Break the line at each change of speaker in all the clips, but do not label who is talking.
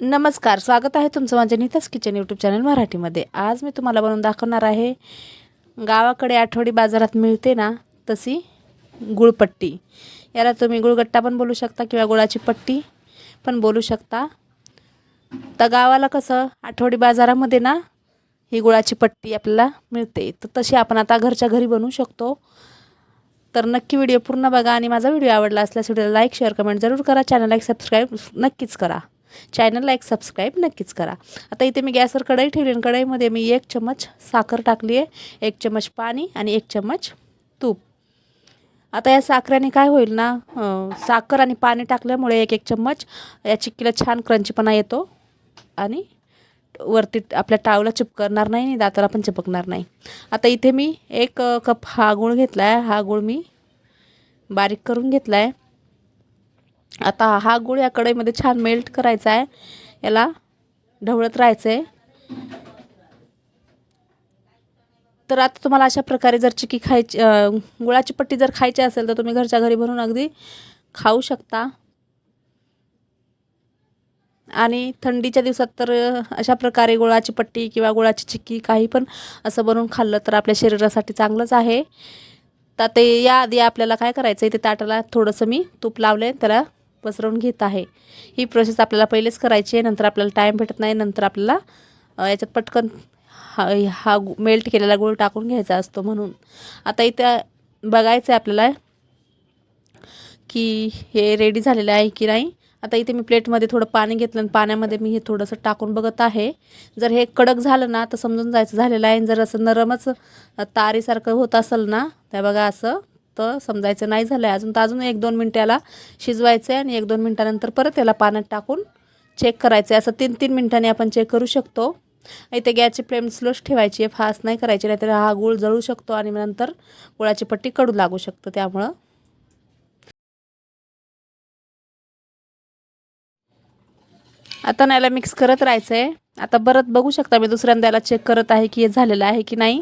नमस्कार स्वागत आहे तुमचं माझ्या नीताच किचन यूट्यूब चॅनल मराठीमध्ये. आज मी तुम्हाला बनवून दाखवणार आहे गावाकडे आठवडी बाजारात मिळते ना तशी गुळपट्टी. याला तुम्ही गुळगट्टा पण बोलू शकता किंवा गुळाची पट्टी पण बोलू शकता. तर गावाला कसं आठवडी बाजारामध्ये ना ही गुळाची पट्टी आपल्याला मिळते. तर तशी आपण आता घरच्या घरी बनवू शकतो. तर नक्की व्हिडिओ पूर्ण बघा आणि माझा व्हिडिओ आवडला असल्यास व्हिडिओला लाईक शेअर कमेंट जरूर करा. चॅनलला एक सबस्क्राईब नक्कीच करा. चॅनलला एक सबस्क्राईब नक्कीच करा. आता इथे मी गॅसवर कढई ठेवली आणि कढईमध्ये मी एक चम्मच साखर टाकली आहे. एक चम्मच पाणी आणि एक चम्मच तूप. आता या साखरेने काय होईल ना साखर आणि पाणी टाकल्यामुळे एक एक चम्मच या चिक्कीला छान क्रंचीपणा येतो आणि वरती आपल्या टावला चिपकणार नाही आणि दाताला पण चिपकणार नाही. आता इथे मी एक कप हा गुळ घेतला आहे हा गुळ मी बारीक करून घेतला आहे आता हा गुळ या कढईमध्ये छान मेल्ट करायचा आहे. याला ढवळत राहायचं आहे तर आता तुम्हाला अशा प्रकारे जर चिकी खायची गुळाची पट्टी जर खायची असेल तर तुम्ही घरच्या घरी भरून अगदी खाऊ शकता. आणि थंडीच्या दिवसात तर अशा प्रकारे गुळाची पट्टी किंवा गुळाची चिक्की काही पण असं बनवून खाल्लं तर आपल्या शरीरासाठी चांगलंच आहे. तर ते याआधी आपल्याला काय करायचं आहे ते ताटाला थोडंसं मी तूप लावले त्याला पसरवून घेत आहे. ही प्रोसेस आपल्याला पहिलेच करायची आहे. नंतर आपल्याला टाईम भेटत नाही. नंतर आपल्याला याच्यात पटकन हा हा मेल्ट केलेला गुळ टाकून घ्यायचा असतो म्हणून. आता इथे बघायचं आहे आपल्याला की हे रेडी झालेलं आहे की नाही. आता इथे मी प्लेटमध्ये थोडं पाणी घेतलं आणि पाण्यामध्ये मी हे थोडंसं टाकून बघत आहे. जर हे कडक झालं ना तर समजून जायचं झालेलं आहे. आणि जर असं नरमच तारीसारखं होत असेल ना त्या बघा असं तर समजायचं नाही झालं आहे अजून. तर अजून एक दोन मिनटाला शिजवायचं आहे आणि एक दोन मिनटानंतर परत याला पाण्यात टाकून चेक करायचं आहे असं तीन तीन मिनटांनी आपण चेक करू शकतो. इथे गॅसची फ्लेम स्लोच ठेवायची आहे. फास्ट नाही करायची नाहीतर हा गूळ जळू शकतो आणि नंतर गुळाची पट्टी कडू लागू शकतं. त्यामुळं आता ना याला मिक्स करत राहायचं आहे आता परत बघू शकता मी दुसऱ्यांदा याला चेक करत आहे की हे झालेलं आहे की नाही.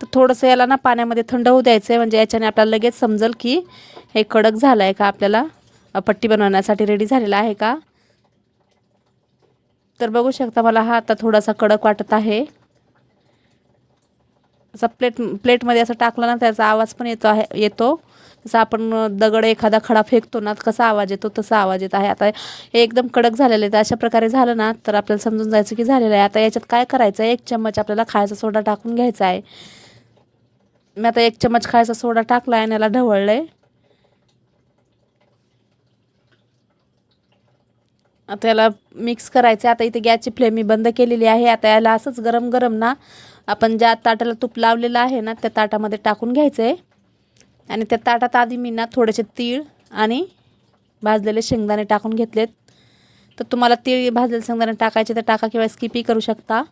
तर थोडंसं याला ना पाण्यामध्ये थंड होऊ द्यायचं आहे म्हणजे याच्याने आपल्याला लगेच समजेल की हे कडक झालं आहे का आपल्याला? पट्टी बनवण्यासाठी रेडी झालेला आहे का? तर बघू शकता मला हा आता थोडासा कडक वाटत आहे. असा प्लेट प्लेटमध्ये असं टाकलं ना त्याचा आवाज पण येतो आहे येतो. जसं आपण दगड एखादा खडा फेकतो ना कसा आवाज येतो तसा आवाज येत आहे. आता हे एकदम कडक झालेलं आहे. तर अशा प्रकारे झालं ना तर आपल्याला समजून जायचं की झालेलं आहे. आता याच्यात काय करायचं आहे एक चम्मच आपल्याला खायचा सोडा टाकून घ्यायचा आहे. मी आता एक चम्मच खायचा सोडा टाकला आहे आणि याला ढवळलं आहे आता याला मिक्स करायचं आता इथे गॅसची फ्लेम मी बंद केलेली आहे. आता याला असंच गरम गरम ना आपण ज्या ताटाला तूप लावलेलं आहे ना त्या ताटामध्ये टाकून घ्यायचं आहे आणि त्या ताटात आधी मी ना थोडेसे तीळ आणि भाजलेले शेंगदाणे टाकून घेतलेत. तर तुम्हाला तीळ भाजलेले शेंगदाणे टाकायचे तर टाका किंवा स्किपही करू शकता.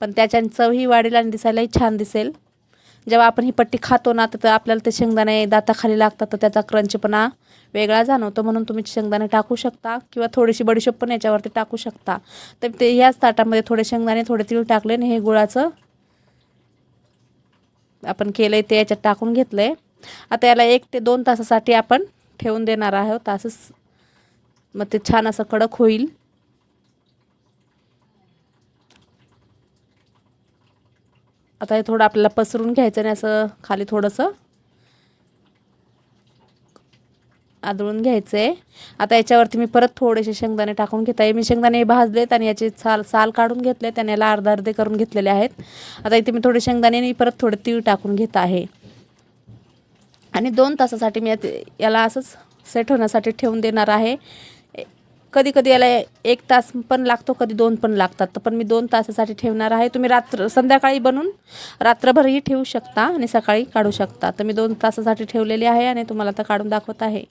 पण त्याच्याने चवही वाढेल आणि दिसायलाही छान दिसेल. जेव्हा आपण ही पट्टी खातो ना तर आपल्याला ते शेंगदाणे दाताखाली लागतात तर त्याचा क्रंचपणा वेगळा जाणवतो. म्हणून तुम्ही शेंगदाणे टाकू शकता किंवा थोडीशी बडीशोप पण याच्यावरती टाकू शकता. तर ते ह्याच ताटामध्ये थोडे शेंगदाणे थोडे तीळ टाकले आणि हे गुळाचं आपण केलं आहे ते याच्यात टाकून घेतलं आहे आता याला एक ते दोन तासासाठी आपण ठेवून देणार आहोत. असंच मग ते छान असं कडक होईल. आता हे थोडं आपल्याला पसरून घ्यायचं आणि असं खाली थोडंसं आदळून घ्यायचं आहे आता याच्यावरती मी परत थोडेसे शेंगदाणे टाकून घेत. आहे मी शेंगदाणे भाजलेत आणि याचे साल साल काढून घेतले त्याने याला अर्धा अर्धे करून घेतलेले आहेत. आता इथे मी थोडे शेंगदाणे आणि परत थोडे तीळ टाकून घेत आहे. आणि दोन तासासाठी मी याला असंच सेट होण्यासाठी ठेवून देणार आहे. कधी कधी याला एक तास पण लागतो कधी दोन पण लागतात. तर पण मी दोन तासासाठी ठेवणार आहे. तुम्ही रात्र संध्याकाळी बनवून रात्रभरही ठेवू शकता आणि सकाळी काढू शकता. तर मी दोन तासासाठी ठेवलेली आहे आणि तुम्हाला आता काढून दाखवत आहे.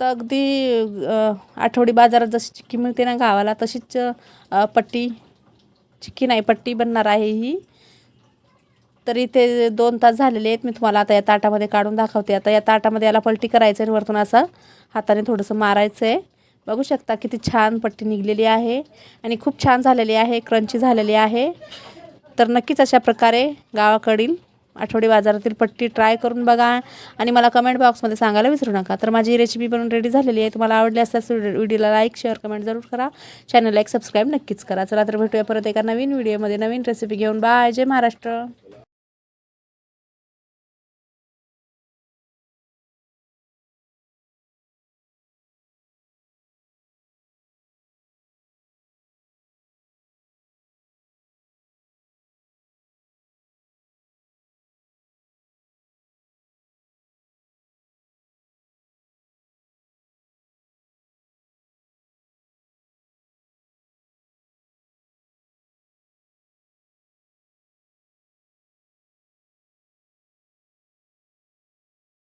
तर अगदी आठवडी बाजारात जशी चिक्की मिळते ना गावाला तशीच पट्टी चिक्की नाही पट्टी बनणार आहे ही. तर इथे दोन तास झालेले आहेत. मी तुम्हाला आता या ताटामध्ये काढून दाखवते. आता या ताटामध्ये याला पलटी करायचं आहे वरतून असं हाताने थोडंसं मारायचं आहे बघू शकता किती छान पट्टी निघलेली आहे आणि खूप छान झालेली आहे. क्रंची झालेली आहे. तर नक्कीच अशा प्रकारे गावाकडील आठवडी बाजारातील पट्टी ट्राय करून बघा आणि मला कमेंट बॉक्समध्ये सांगायला विसरू नका. तर माझी रेसिपी बनवून रेडी झालेली आहे. तुम्हाला आवडली असल्यास व्हिडिओला लाईक शेअर कमेंट जरूर करा. चॅनलला एक सबस्क्राईब नक्कीच करा. चला तर भेटूया परत एका नवीन व्हिडिओमध्ये नवीन रेसिपी घेऊन. बाय जय महाराष्ट्र.